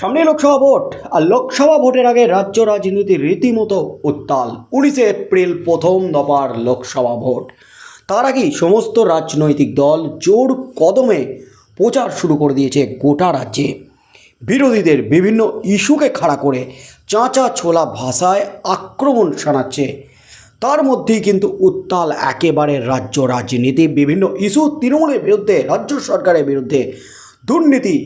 সামনে লোকসভা ভোট, আর লোকসভা ভোটের আগে রাজ্য রাজনীতির রীতিমতো উত্তাল। উনিশে এপ্রিল প্রথম দফার লোকসভা ভোট। তার আগেই সমস্ত রাজনৈতিক দল জোর কদমে প্রচার শুরু করে দিয়েছে গোটা রাজ্যে। বিরোধীদের বিভিন্ন ইস্যুকে খাড়া করে চাঁচা ছোলা ভাষায় আক্রমণ শানাচ্ছে। তার মধ্যেই কিন্তু উত্তাল একেবারে রাজ্য রাজনীতি। বিভিন্ন ইস্যু তৃণমূলের বিরুদ্ধে, রাজ্য সরকারের বিরুদ্ধে দুর্নীতি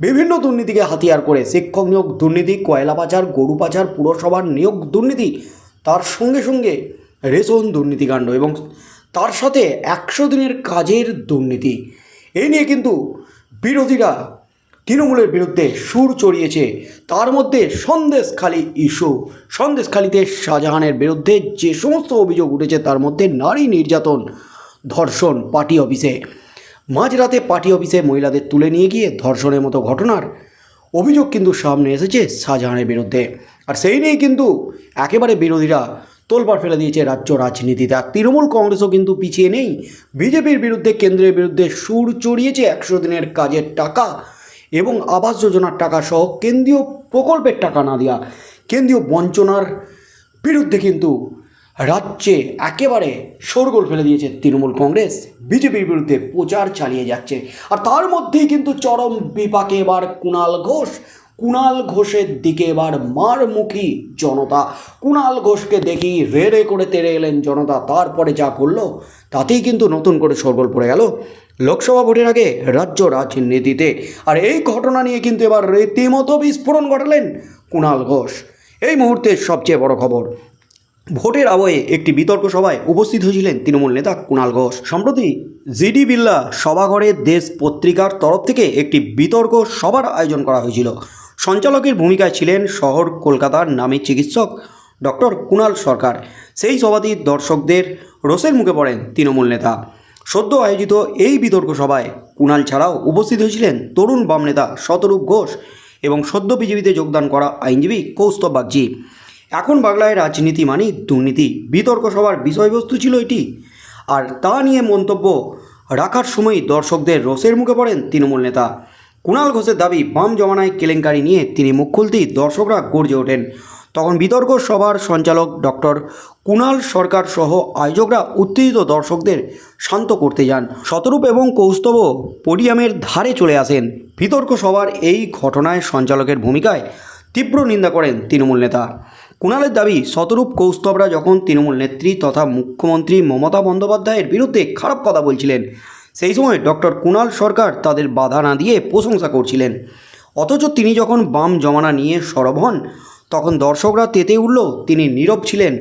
বিভিন্ন দুর্নীতিকে হাতিয়ার করে শিক্ষক নিয়োগ দুর্নীতি, কয়লা পাচার গরু পাচার পুরসভার নিয়োগ দুর্নীতি, তার সঙ্গে সঙ্গে রেশন দুর্নীতিকাণ্ড এবং তার সাথে একশো দিনের কাজের দুর্নীতি। এই নিয়ে কিন্তু বিরোধীরা তৃণমূলের বিরুদ্ধে সুর চড়িয়েছে। তার মধ্যে সন্দেশখালী ইস্যু। সন্দেশখালীতে শাহজাহানের বিরুদ্ধে যে সমস্ত অভিযোগ উঠেছে, তার মধ্যে নারী নির্যাতন, ধর্ষণ, পার্টি অফিসে। মাঝরাতে পার্টি অফিসে মহিলাদের তুলে নিয়ে গিয়ে ধর্ষণের মতো ঘটনার অভিযোগ কিন্তু সামনে এসেছে শাহজাহানের বিরুদ্ধে। আর সেই নিয়েই কিন্তু একেবারে বিরোধীরা তোলপাড় ফেলে দিয়েছে রাজ্য রাজনীতিতে। আর তৃণমূল কংগ্রেসও কিন্তু পিছিয়ে নেই। বিজেপির বিরুদ্ধে, কেন্দ্রের বিরুদ্ধে সুর চড়িয়েছে একশো দিনের কাজের টাকা এবং আবাস যোজনার টাকা সহ কেন্দ্রীয় প্রকল্পের টাকা না দেওয়া। কেন্দ্রীয় বঞ্চনার বিরুদ্ধে কিন্তু রাজ্যে একেবারে শোরগোল ফেলে দিয়েছে তৃণমূল কংগ্রেস। বিজেপির বিরুদ্ধে প্রচার চালিয়ে যাচ্ছে। আর তার মধ্যেই কিন্তু চরম বিপাকে এবার কুণাল ঘোষ। কুণাল ঘোষের দিকে এবার মারমুখী জনতা। কুণাল ঘোষকে দেখি রে রে করে তেড়ে এলেন জনতা। তারপরে যা করল, তাতেই কিন্তু নতুন করে শোরগোল পড়ে গেল। লোকসভা ভোটের আগে রাজ্য রাজনীতিতে। আর এই ঘটনা নিয়ে কিন্তু এবার রীতিমতো বিস্ফোরণ ঘটালেন কুণাল ঘোষ। এই মুহূর্তে সবচেয়ে বড় খবর ভোটের আবহে একটি বিতর্ক সভায় উপস্থিত হয়েছিলেন তৃণমূল নেতা কুণাল ঘোষ। সম্প্রতি জিডি বিল্লা সভাঘরে দেশ পত্রিকার তরফ থেকে একটি বিতর্ক সভার আয়োজন করা হয়েছিল। সঞ্চালকের ভূমিকায় ছিলেন শহর কলকাতার নামী চিকিৎসক ডক্টর কুণাল সরকার। সেই সভাটি দর্শকদের রোষের মুখে পড়েন তৃণমূল নেতা। সদ্য আয়োজিত এই বিতর্ক সভায় কুণাল ছাড়াও উপস্থিত হয়েছিলেন তরুণ বাম নেতা শতরূপ ঘোষ এবং সদ্য বিজেপিতে যোগদান করা আইনজীবী কৌস্তব বাগজি এখন বাংলায় রাজনীতি মানেই দুর্নীতি। বিতর্ক সভার বিষয়বস্তু ছিল এটি। আর তা নিয়ে মন্তব্য রাখার সময় দর্শকদের রোষের মুখে পড়েন তৃণমূল নেতা। কুণাল ঘোষের দাবি, বাম জমানায় কেলেঙ্কারি নিয়ে তিনি মুখ খুলতেই দর্শকরা গর্জে ওঠেন। তখন বিতর্ক সভার সঞ্চালক ডক্টর কুণাল সরকার সহ আয়োজকরা উত্তেজিত দর্শকদের শান্ত করতে যান। শতরূপ এবং কৌস্তব পোডিয়ামের ধারে চলে আসেন। বিতর্ক সভার এই ঘটনায় সঞ্চালকের ভূমিকায় তীব্র নিন্দা করেন তৃণমূল নেতা। কুণালের দাবি, শতরূপ কৌস্তবরা যখন তৃণমূল নেত্রী তথা মুখ্যমন্ত্রী মমতা বন্দ্যোপাধ্যায়ের বিরুদ্ধে খারাপ কথা বলছিলেন, সেই সময় ডক্টর কুণাল সরকার তাদের বাধা না দিয়ে প্রশংসা করছিলেন। অথচ তিনি যখন বাম জমানা নিয়ে সরব হন, তখন দর্শকরা তেতে উঠল, তিনি নীরব ছিলেন।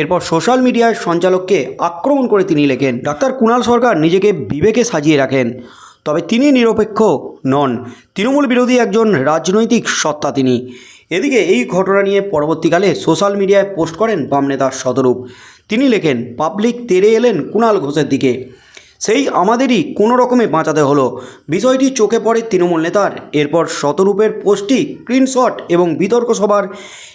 এরপর সোশ্যাল মিডিয়ায় সঞ্চালককে আক্রমণ করে তিনি লেখেন, ডাক্তার কুণাল সরকার নিজেকে বিবেকে সাজিয়ে রাখেন, তবে তিনি নিরপেক্ষ নন। তৃণমূল বিরোধী একজন রাজনৈতিক সত্তা তিনি। এদিকে এই ঘটনা নিয়ে পরবর্তীকালে সোশ্যাল মিডিয়ায় পোস্ট করেন বাম নেতা শতরূপ। তিনি লেখেন, পাবলিক তেড়ে এলেন কুণাল ঘোষের দিকে। সেই আমাদেরই কোনো রকমে বাঁচাতে হলো। বিষয়টি চোখে পড়ে তৃণমূল নেতার। এরপর শতরূপের পোস্টটি স্ক্রিনশট এবং বিতর্ক সভার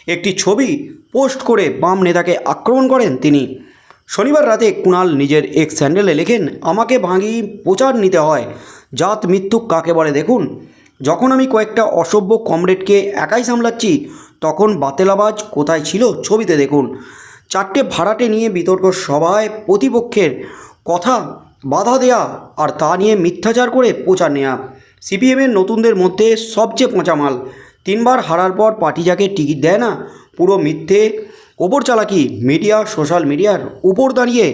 একটি ছবি পোস্ট করে বাম নেতাকে আক্রমণ করেন তিনি। শনিবার রাতে কুণাল নিজের এক স্যান্ডেলে লেখেন, আমাকে ভাঙি, প্রচার নিতে হয়। জাত মৃত্যু কাকে বলে, দেখুন। যখন আমি কয়েকটা অসভ্য কমরেডকে একাই সামলাচ্ছি, তখন বাতেলাবাজ কোথায় ছিল ছবিতে দেখুন। চারটে ভাড়াটে নিয়ে বিতর্ক সভায় প্রতিপক্ষের কথা বাধা দেয়া আর তা নিয়ে মিথ্যাচার করে প্রচার নেওয়া সিপিএমের নতুনদের মধ্যে সবচেয়ে পচা মাল। তিনবার হারার পর পার্টি যাকে টিকিট দেয় না, পুরো মিথ্যে ওপর চালাকি মিডিয়া, সোশ্যাল মিডিয়ার উপর দাঁড়িয়ে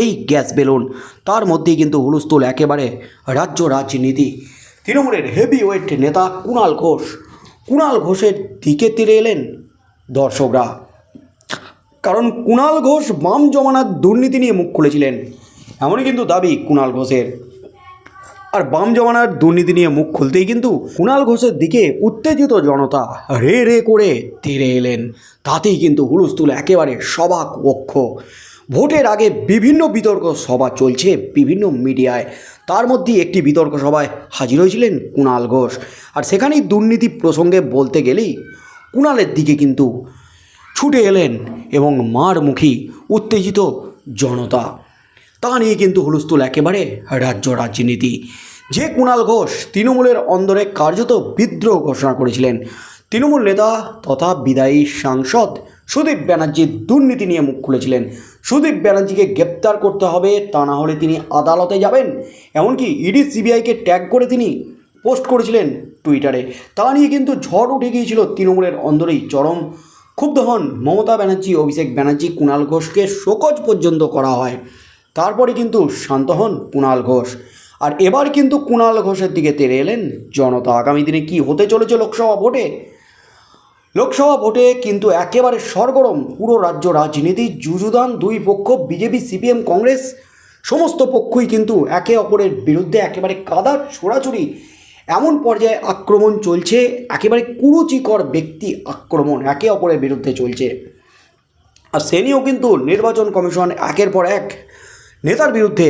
এই গ্যাস বেলুন। তার মধ্যেই কিন্তু হুলস্থুল একেবারে রাজ্য রাজনীতি। তৃণমূলের হেভি ওয়েট নেতা কুণাল ঘোষ। কুণাল ঘোষের দিকে তীরে এলেন দর্শকরা। কারণ কুণাল ঘোষ বাম জমানার দুর্নীতি নিয়ে মুখ খুলেছিলেন। এমনই কিন্তু দাবি কুণাল ঘোষের। আর বাম জমানার দুর্নীতি নিয়ে মুখ খুলতেই কিন্তু কুণাল ঘোষের দিকে উত্তেজিত জনতা রে রে করে তেড়ে এলেন। তাতেই কিন্তু হুলস্থুল একেবারে সবাক কক্ষ ভোটের আগে বিভিন্ন বিতর্ক সভা চলছে বিভিন্ন মিডিয়ায়। তার মধ্যে একটি বিতর্ক সভায় হাজির হয়েছিলেন কুণাল ঘোষ। আর সেখানেই দুর্নীতি প্রসঙ্গে বলতে গেলেই কুণালের দিকে কিন্তু ছুটে এলেন এবং মারমুখী উত্তেজিত জনতা। তা নিয়ে কিন্তু হুলস্থুল একেবারে রাজ্য রাজনীতি। যে কুণাল ঘোষ তৃণমূলের অন্দরে কার্যত বিদ্রোহ ঘোষণা করেছিলেন। তৃণমূল নেতা তথা বিদায়ী সাংসদ সুদীপ ব্যানার্জির দুর্নীতি নিয়ে মুখ খুলেছিলেন। সুদীপ ব্যানার্জিকে গ্রেপ্তার করতে হবে, তা না হলে তিনি আদালতে যাবেন। এমনকি ইডি সিবিআইকে ট্যাগ করে তিনি পোস্ট করেছিলেন টুইটারে। তা নিয়ে কিন্তু ঝড় উঠে গিয়েছিল তৃণমূলের অন্দরেই চরম। ক্ষুব্ধ হন মমতা ব্যানার্জি, অভিষেক ব্যানার্জি কুণাল ঘোষকে শোকজ পর্যন্ত করা হয়। তারপরে কিন্তু শান্ত হন কুণাল ঘোষ। আর এবার কিন্তু কুণাল ঘোষের দিকে তেড়ে এলেন জনতা। আগামী দিনে কি হতে চলেছে লোকসভা ভোটে? লোকসভা ভোটে কিন্তু একেবারে সরগরম পুরো রাজ্য রাজনীতি, যুযুদান দুই পক্ষ, বিজেপি, সিপিএম, কংগ্রেস, সমস্ত পক্ষই কিন্তু একে অপরের বিরুদ্ধে একেবারে কাদা ছোড়াছুড়ি। এমন পর্যায়ে আক্রমণ চলছে, একেবারে কুরুচিকর ব্যক্তি আক্রমণ একে অপরের বিরুদ্ধে চলছে। আর সে কিন্তু নির্বাচন কমিশন একের পর এক নেতার বিরুদ্ধে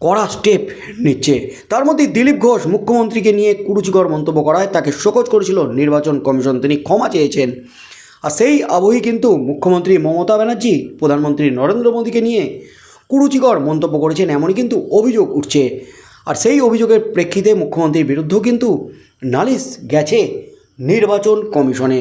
কড়া স্টেপ নিচ্ছে। তার মধ্যে দিলীপ ঘোষ মুখ্যমন্ত্রীকে নিয়ে কুরুচিকর মন্তব্য করায় তাকে শোকজ করেছিল নির্বাচন কমিশন। তিনি ক্ষমা চেয়েছেন। আর সেই আবহেই কিন্তু মুখ্যমন্ত্রী মমতা ব্যানার্জি, প্রধানমন্ত্রী নরেন্দ্র মোদীকে নিয়ে কুরুচিকর মন্তব্য করেছেন এমনই কিন্তু অভিযোগ উঠছে। আর সেই অভিযোগের প্রেক্ষিতে মুখ্যমন্ত্রীর বিরুদ্ধেও কিন্তু নালিশ গেছে নির্বাচন কমিশনে।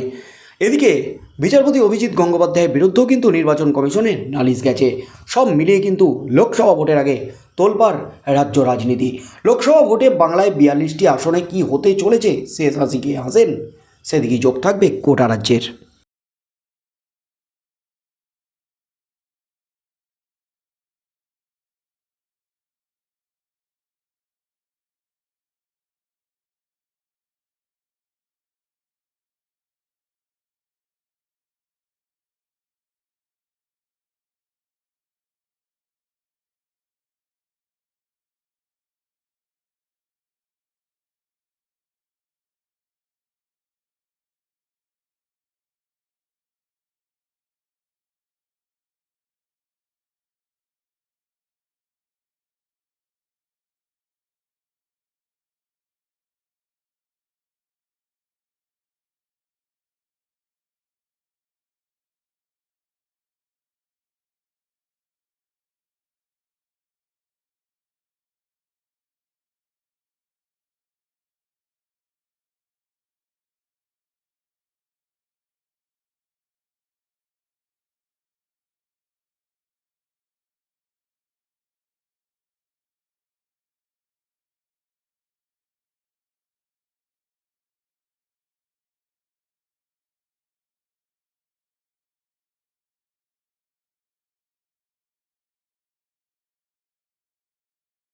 এদিকে বিচারপতি অভিজিৎ গঙ্গোপাধ্যায়ের বিরুদ্ধেও কিন্তু নির্বাচন কমিশনে নালিশ গেছে। সব মিলিয়ে কিন্তু লোকসভা ভোটের আগে তোলপাড় রাজ্য রাজনীতি। লোকসভা ভোটে বাংলায় বিয়াল্লিশটি আসনে কি হতে চলেছে? শেষ হাসি হাসেন? সেদিকে যোগ থাকবে কোটা রাজ্যের।